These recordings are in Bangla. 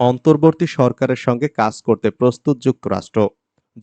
অন্তর্বর্তী সরকারের সঙ্গে কাজ করতে প্রস্তুত যুক্তরাষ্ট্র।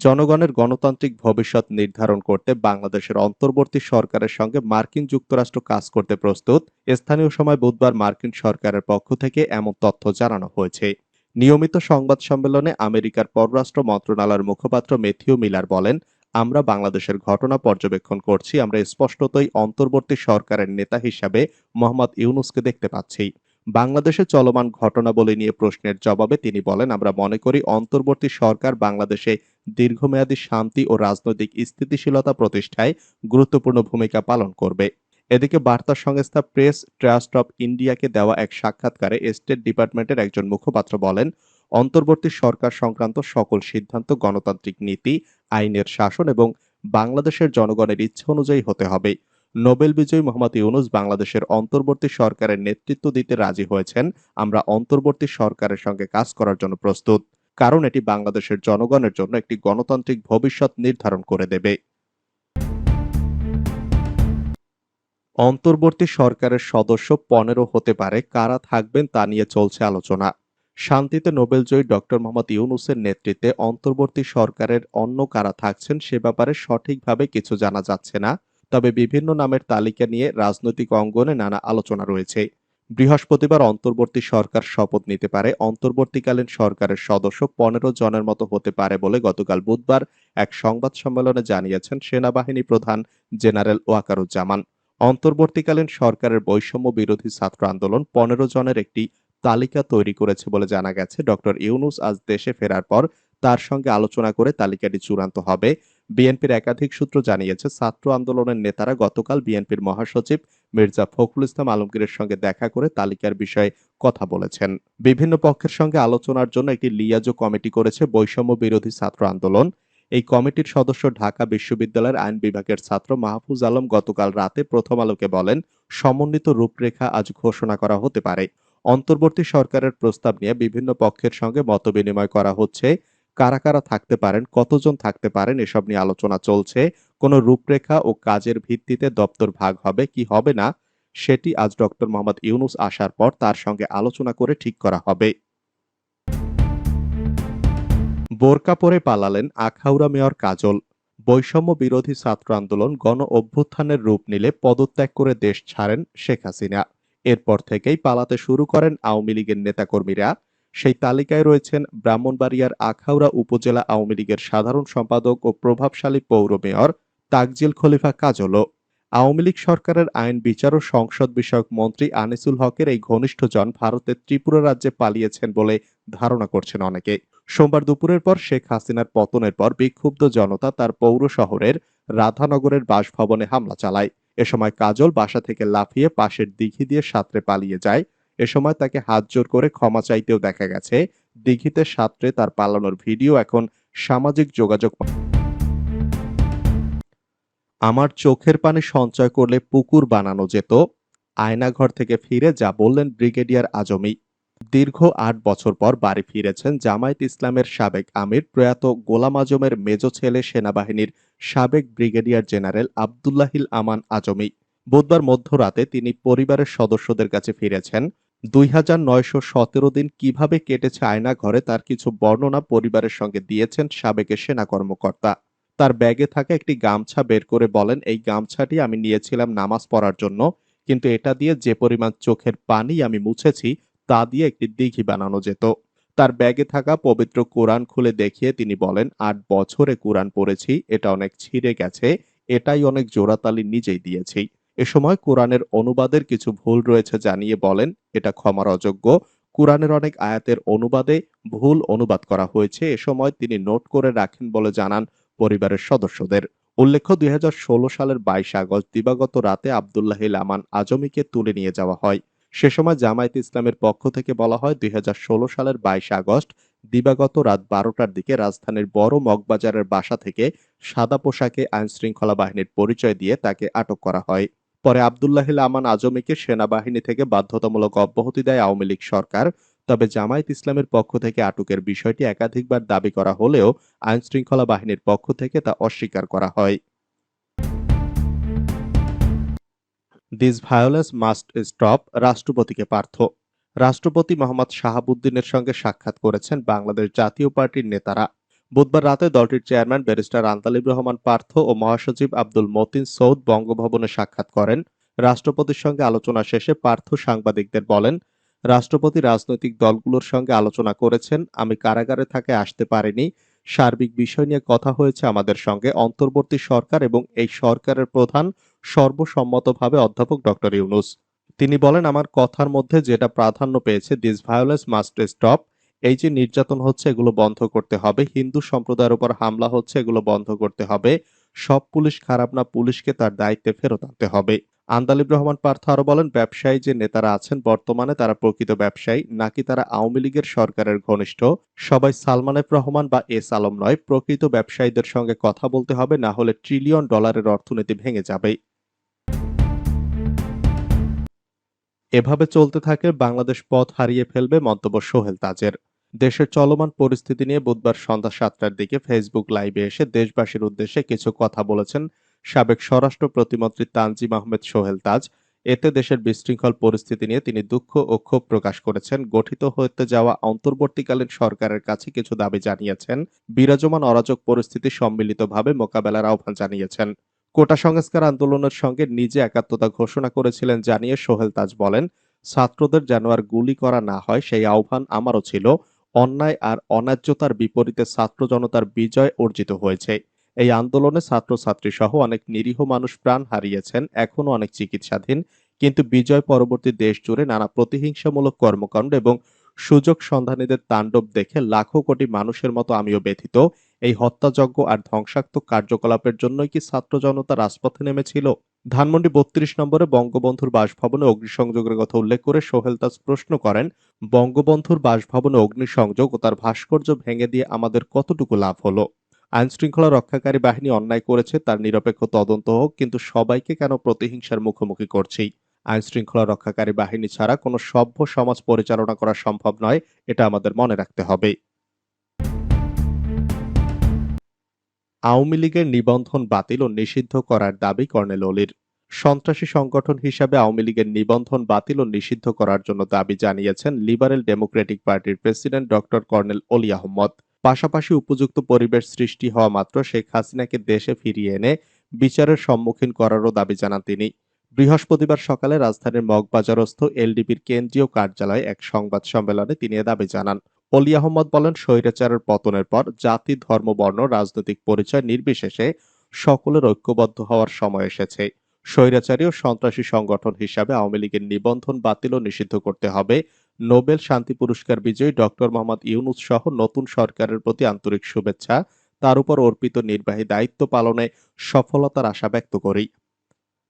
জনগণের গণতান্ত্রিক ভবিষ্যৎ নির্ধারণ করতে বাংলাদেশের অন্তর্বর্তী সরকারের সঙ্গে মার্কিন যুক্তরাষ্ট্র কাজ করতে প্রস্তুত, স্থানীয় সময় বুধবার মার্কিন সরকারের পক্ষ থেকে এমন তথ্য জানানো হয়েছে। নিয়মিত সংবাদ সম্মেলনে আমেরিকার পররাষ্ট্র মন্ত্রণালয়ের মুখপাত্র মেথিউ মিলার বলেন, আমরা বাংলাদেশের ঘটনা পর্যবেক্ষণ করছি, আমরা স্পষ্টতই অন্তর্বর্তী সরকারের নেতা হিসাবে মোহাম্মদ ইউনুসকে দেখতে পাচ্ছি। বাংলাদেশে চলমান ঘটনাবলী নিয়ে প্রশ্নের জবাবে তিনি বলেন, আমরা মনে করি অন্তর্বর্তী সরকার বাংলাদেশে দীর্ঘমেয়াদী শান্তি ও রাজনৈতিক স্থিতিশীলতা প্রতিষ্ঠায় গুরুত্বপূর্ণ ভূমিকা পালন করবে। এদিকে বার্তা সংস্থা প্রেস ট্রাস্ট অব ইন্ডিয়াকে দেওয়া এক সাক্ষাৎকারে স্টেট ডিপার্টমেন্টের একজন মুখপাত্র বলেন, অন্তর্বর্তী সরকার সংক্রান্ত সকল সিদ্ধান্ত গণতান্ত্রিক নীতি, আইনের শাসন এবং বাংলাদেশের জনগণের ইচ্ছে অনুযায়ী হতে হবে। নোবেল বিজয়ী মোহাম্মদ ইউনুস বাংলাদেশের অন্তর্বর্তী সরকারের নেতৃত্ব দিতে রাজি হয়েছেন। আমরা অন্তর্বর্তী সরকারের সঙ্গে কাজ করার জন্য প্রস্তুত। কারণ এটি বাংলাদেশের জনগণের জন্য একটি গণতান্ত্রিক ভবিষ্যৎ নির্ধারণ করে দেবে। অন্তর্বর্তী সরকারের সদস্য পনেরো হতে পারে, কারা থাকবেন তা নিয়ে চলছে আলোচনা। শান্তিতে নোবেলজয়ী ডক্টর মোহাম্মদ ইউনুসের নেতৃত্বে অন্তর্বর্তী সরকারের অন্য কারা থাকছেন সে ব্যাপারে সঠিকভাবে কিছু জানা যাচ্ছে না। তবে বিভিন্ন নামের তালিকা নিয়ে রাজনৈতিক অঙ্গনে নানা আলোচনা রয়েছে। বৃহস্পতিবার অন্তর্বর্তী সরকার শপথ নিতে পারে। অন্তর্বর্তীকালীন সরকারের সদস্য পনেরো জনের মতো হতে পারে বলে গতকাল বুধবার এক সংবাদ সম্মেলনে জানিয়েছেন সেনাবাহিনী প্রধান জেনারেল ওয়াকারুজ্জামান। অন্তর্বর্তীকালীন সরকারের বৈষম্য বিরোধী ছাত্র আন্দোলন পনেরো জনের একটি তালিকা তৈরি করেছে বলে জানা গেছে। ডক্টর ইউনুস আজ দেশে ফেরার পর তার সঙ্গে আলোচনা করে তালিকাটি চূড়ান্ত হবে। বিএনপির একাধিক সূত্র জানিয়েছে, ছাত্র আন্দোলনের নেতারা গতকাল বিএনপির মহাসচিব মির্জা ফখরুল ইসলাম আলমগীরের সঙ্গে দেখা করে তালিকার বিষয়ে কথা বলেছেন। বিভিন্ন পক্ষের সঙ্গে আলোচনার জন্য একটি লিয়াজো কমিটি করেছে বৈষম্য বিরোধী ছাত্র আন্দোলন। এই কমিটির সদস্য ঢাকা বিশ্ববিদ্যালয়ের আইন বিভাগের ছাত্র মাহফুজ আলম গতকাল রাতে প্রথম আলোকে বলেন, সমন্বিত রূপরেখা আজ ঘোষণা করা হতে পারে। অন্তর্বর্তী সরকারের প্রস্তাব নিয়ে বিভিন্ন পক্ষের সঙ্গে মতবিনিময় করা হচ্ছে। কারা কারা থাকতে পারেন, কতজন থাকতে পারেন, এসব নিয়ে আলোচনা চলছে। কোনো রূপরেখা ও কাজের ভিত্তিতে দপ্তর ভাগ হবে কি হবে না, সেটি আজ ডক্টর মোহাম্মদ ইউনুস আসার পর তার সঙ্গে আলোচনা করে ঠিক করা হবে। বোরকা পরে পালালেন আখাউড়া মেয়র কাজল। বৈষম্য বিরোধী ছাত্র আন্দোলন গণ অভ্যুত্থানের রূপ নিলে পদত্যাগ করে দেশ ছাড়েন শেখ হাসিনা। এরপর থেকেই পালাতে শুরু করেন আওয়ামী লীগের নেতাকর্মীরা। সেই তালিকায় রয়েছেন ব্রাহ্মণবাড়িয়ার আখাউড়া উপজেলা আওয়ামী লীগের সাধারণ সম্পাদক ও প্রভাবশালী পৌর মেয়র তাকজিল খলিফা কাজলও আওয়ামী লীগ সরকারের আইন বিচার ও সংসদ বিষয়ক মন্ত্রী আনিসুল হকের এই ঘনিষ্ঠজন ভারতের ত্রিপুরা রাজ্যে পালিয়েছেন বলে ধারণা করছেন অনেকে। সোমবার দুপুরের পর শেখ হাসিনার পতনের পর বিক্ষুব্ধ জনতা তার পৌর শহরের রাধানগরের বাসভবনে হামলা চালায়। এ সময় কাজল বাসা থেকে লাফিয়ে পাশের দিঘি দিয়ে সাঁতরে পালিয়ে যায় এ সময় তাকে হাত জোর করে ক্ষমা চাইতেও দেখা গেছে। দিঘিতে সাঁতরে তার পালানোর ভিডিও এখন সামাজিক যোগাযোগ আমার চোখের পানি সঞ্চয় করলে পুকুর বানানো যেত। আয়নাঘর থেকে ফিরে যা বললেন ব্রিগেডিয়ার আজমি। দীর্ঘ আট বছর পর বাড়ি ফিরেছেন জামায়াত ইসলামের সাবেক আমির, প্রয়াত গোলাম আজমের মেজ ছেলে সেনাবাহিনীর সাবেক ব্রিগেডিয়ার জেনারেল আবদুল্লাহিল আমান আজমি। বুধবার মধ্যরাতে তিনি পরিবারের সদস্যদের কাছে ফিরেছেন। দুই হাজার নয়শো সতেরো দিন কীভাবে কেটেছে আয়না ঘরে তার কিছু বর্ণনা পরিবারের সঙ্গে দিয়েছেন সাবেকের সেনা কর্মকর্তা। তার ব্যাগে থাকা একটি গামছা বের করে বলেন, এই গামছাটি আমি নিয়েছিলাম নামাজ পড়ার জন্য, কিন্তু এটা দিয়ে যে পরিমাণ চোখের পানি আমি মুছেছি, তা দিয়ে একটি দিঘি বানানো যেত। তার ব্যাগে থাকা পবিত্র কোরআন খুলে দেখিয়ে তিনি বলেন, আট বছরে কোরআন পড়েছি, এটা অনেক ছিঁড়ে গেছে, এটাই অনেক জোড়াতালি নিজেই দিয়েছি। এ সময় কোরআনের অনুবাদের কিছু ভুল রয়েছে জানিয়ে বলেন, এটা ক্ষমার অযোগ্য। কোরআনের অনেক আয়াতের অনুবাদে ভুল অনুবাদ করা হয়েছে। এ সময় তিনি নোট করে রাখেন বলে জানান পরিবারের সদস্যদের। উল্লেখ্য, দুই হাজার ষোলো সালের বাইশ আগস্ট দিবাগত রাতে আবদুল্লাহিল আমান আজমিকে তুলে নিয়ে যাওয়া হয়। সে সময় জামায়াত ইসলামের পক্ষ থেকে বলা হয়, দুই হাজার ষোলো সালের বাইশ আগস্ট দিবাগত রাত বারোটার দিকে রাজধানীর বড় মগবাজারের বাসা থেকে সাদা পোশাকে আইন শৃঙ্খলা বাহিনীর পরিচয় দিয়ে তাকে আটক করা হয়। পরে আবদুল্লাহিল আমান আজমিকে সেনাবাহিনী থেকে বাধ্যতামূলক অব্যাহতি দেয় আওয়ামী লীগ সরকার। তবে জামায়াত ইসলামের পক্ষ থেকে আটকের বিষয়টি একাধিকবার দাবি করা হলেও আইন শৃঙ্খলা বাহিনীর পক্ষ থেকে তা অস্বীকার করা হয়। দিস ভায়োলেন্স মাস্ট স্টপ রাষ্ট্রপতিকে পার্থ। রাষ্ট্রপতি মোহাম্মদ শাহাবুদ্দিনের সঙ্গে সাক্ষাৎ করেছেন বাংলাদেশ জাতীয় পার্টির নেতারা। বুধবার রাতে দলটির চেয়ারম্যান ব্যারিস্টার আন্তালিব রহমান পার্থ ও মহাসচিব আব্দুল মতিন সৌদ বঙ্গভবনে সাক্ষাৎ করেন। রাষ্ট্রপতির সঙ্গে আলোচনা শেষে পার্থ সাংবাদিকদের বলেন, রাষ্ট্রপতি রাজনৈতিক দলগুলোর সঙ্গে আলোচনা করেছেন, আমি কারাগারে থাকে আসতে পারিনি। সার্বিক বিষয় নিয়ে কথা হয়েছে আমাদের সঙ্গে। অন্তর্বর্তী সরকার এবং এই সরকারের প্রধান সর্বসম্মতভাবে অধ্যাপক ডক্টর ইউনুস। তিনি বলেন, আমার কথার মধ্যে যেটা প্রাধান্য পেয়েছে দিস ভায়োলেন্স মাস্ট স্টপ এই যে নির্যাতন হচ্ছে, এগুলো বন্ধ করতে হবে। হিন্দু সম্প্রদায়ের উপর হামলা হচ্ছে, এগুলো বন্ধ করতে হবে। সব পুলিশ খারাপ না, পুলিশকে তার দায়িত্বে ফেরত আনতে হবে। আন্দালিব রহমান পার্থ আরও বলেন, ব্যবসায়ী যে নেতারা আছেন, বর্তমানে তারা প্রকৃত ব্যবসায়ী, নাকি তারা আওয়ামী লীগের সরকারের ঘনিষ্ঠ। সবাই সালমান এফ রহমান বা এস আলম নয়, প্রকৃত ব্যবসায়ীদের সঙ্গে কথা বলতে হবে, না হলে ট্রিলিয়ন ডলারের অর্থনীতি ভেঙে যাবে। এভাবে চলতে থাকে, বাংলাদেশ পথ হারিয়ে ফেলবে, মন্তব্য সোহেল তাজের। দেশের চলমান পরিস্থিতি নিয়ে বুধবার সন্ধ্যা সাতটার দিকে ফেসবুক লাইভে এসে দেশবাসীর উদ্দেশ্যে কিছু কথা বলেছেন সাবেক স্বরাষ্ট্র প্রতিমন্ত্রী তানজিম আহমেদ সোহেল তাজ। এতে দেশের বিশৃঙ্খল পরিস্থিতি নিয়ে তিনি দুঃখ ও ক্ষোভ প্রকাশ করেছেন। গঠিত হতে যাওয়া অন্তর্বর্তীকালীন সরকারের কাছে কিছু দাবি জানিয়েছেন। বিরাজমান অরাজক পরিস্থিতি সম্মিলিতভাবে মোকাবেলার আহ্বান জানিয়েছেন। কোটা সংস্কার আন্দোলনের সঙ্গে নিজে একাত্মতা ঘোষণা করেছিলেন জানিয়ে সোহেল তাজ বলেন, ছাত্রদের যেন আর গুলি করা না হয় সেই আহ্বান আমারও ছিল। অন্যায় আর অন্যায্যতার বিপরীতে ছাত্র জনতার বিজয় অর্জিত হয়েছে। এই আন্দোলনে ছাত্রছাত্রী সহ অনেক নিরীহ মানুষ প্রাণ হারিয়েছেন এখনও অনেক চিকিৎসাধীন। কিন্তু বিজয় পরবর্তী দেশ জুড়ে নানা প্রতিহিংসামূলক কর্মকাণ্ড এবং সুযোগ সন্ধানীদের তাণ্ডব দেখে লাখো কোটি মানুষের মতো আমিও ব্যথিত। এই হত্যাযজ্ঞ আর ধ্বংসাত্মক কার্যকলাপের জন্যই কি ছাত্র জনতা রাজপথে নেমেছিল? ধানমন্ডি বত্রিশ নম্বরে বঙ্গবন্ধুর বাসভবনে অগ্নিসংযোগের কথা উল্লেখ করে সোহেল তাজ প্রশ্ন করেন, বঙ্গবন্ধুর বাসভবনে অগ্নিসংযোগ ও তার ভাস্কর্য ভেঙে দিয়ে আমাদের কতটুকু লাভ হলো? আইন শৃঙ্খলা রক্ষাকারী বাহিনী অন্যায় করেছে, তার নিরপেক্ষ তদন্ত হোক, কিন্তু সবাইকে কেন প্রতিহিংসার মুখোমুখি করছি আইন শৃঙ্খলা রক্ষাকারী বাহিনী ছাড়া কোনো সভ্য সমাজ পরিচালনা করা সম্ভব নয়, এটা আমাদের মনে রাখতে হবে। আওয়ামী লীগের নিবন্ধন বাতিল ও নিষিদ্ধ করার দাবি কর্নেল অলির। সন্ত্রাসী সংগঠন হিসাবে আওয়ামী লীগের নিবন্ধন বাতিল ও নিষিদ্ধ করার জন্য দাবি জানিয়েছেন লিবারেল ডেমোক্রেটিক পার্টির president doctor colonel Oli Ahmad. পাশাপাশি উপযুক্ত পরিবেশ সৃষ্টি হওয়া মাত্র শেখ হাসিনাকে দেশে ফিরিয়ে এনে বিচারের সম্মুখীন করারও দাবি জানান তিনি। বৃহস্পতিবার সকালে রাজধানীর মগবাজারস্থ এলডিপির কেন্দ্রীয় কার্যালয়ে এক সংবাদ সম্মেলনে তিনি এ দাবি জানান। অলি আহমদ বলেন, স্বৈরাচারের পতনের পর জাতি, ধর্ম, বর্ণ, রাজনৈতিক পরিচয় নির্বিশেষে সকলের ঐক্যবদ্ধ হওয়ার সময় এসেছে। স্বৈরাচারী ও সন্ত্রাসী সংগঠন হিসাবে আওয়ামী লীগের নিবন্ধন বাতিল ও নিষিদ্ধ করতে হবে। নোবেল শান্তি পুরস্কার বিজয়ী ডক্টর মোহাম্মদ ইউনুস সহ নতুন সরকারের প্রতি আন্তরিক শুভেচ্ছা। তার উপর অর্পিত নির্বাহী দায়িত্ব পালনে সফলতার আশা ব্যক্ত করি।